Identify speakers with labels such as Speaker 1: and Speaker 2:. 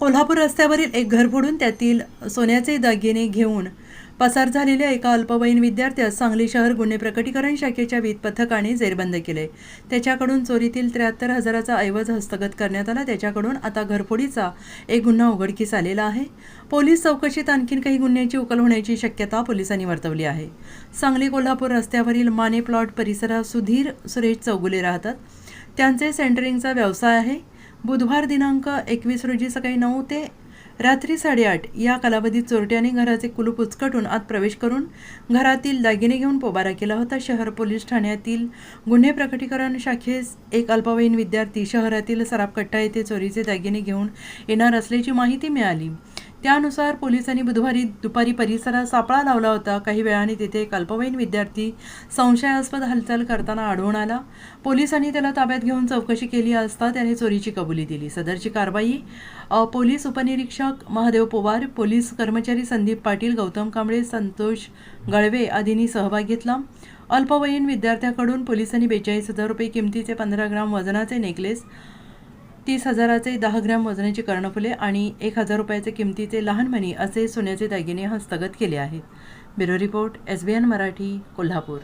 Speaker 1: कोल्हापूर रस्त्यावरील एक घर बुडून त्यातील सोन्याचे दागिने घेऊन पसार झालेल्या एका अल्पवयीन विद्यार्थ्यास सांगली शहर गुन्हे प्रकटीकरण शाखेच्या वीज पथकाने जेरबंद केले. त्याच्याकडून चोरीतील त्र्याहत्तर हजाराचा ऐवज हस्तगत करण्यात आला. त्याच्याकडून आता घरफोडीचा एक गुन्हा उघडकीस आलेला आहे. पोलीस चौकशीत आणखीन काही गुन्ह्याची उकल होण्याची शक्यता पोलिसांनी वर्तवली आहे. सांगली कोल्हापूर रस्त्यावरील माने प्लॉट परिसरात सुधीर सुरेश चौगुले राहतात. त्यांचे सेंटरिंगचा व्यवसाय आहे. बुधवार दिनांक एकवीस रोजी सकाळी नऊ ते रात्री साडेआठ या कालावधीत चोरट्याने घराचे कुलूप उचकटून आत प्रवेश करून घरातील दागिने घेऊन पोबारा केला होता. शहर पोलीस ठाण्यातील गुन्हे प्रकटीकरण शाखेस एक अल्पवयीन विद्यार्थी शहरातील सराफकट्टा येथे चोरीचे दागिने घेऊन येणार असल्याची माहिती मिळाली. त्यानुसार पोलिसांनी बुधवारी दुपारी परिसरात सापळा लावला होता. काही वेळाने तिथे एक अल्पवयीन विद्यार्थी संशयास्पद हालचाल करताना आढळून आला. पोलिसांनी त्याला ताब्यात घेऊन चौकशी केली असता त्याने चोरीची कबुली दिली. सदरची कारवाई पोलीस उपनिरीक्षक महादेव पवार पोलीस कर्मचारी संदीप पाटील गौतम कांबळे संतोष गळवे आदींनी सहभाग घेतला. अल्पवयीन विद्यार्थ्याकडून पोलिसांनी बेचाळीस हजार रुपये किमतीचे पंधरा ग्राम वजनाचे नेकलेस तीस हजाराचे दहा ग्रॅम वजनाची कर्णफुले आणि एक हजार रुपयाचे किमतीचे लहान मनी असे सोन्याचे दागिने हस्तगत केले आहेत. Bureau report S B N Marathi Kolhapur.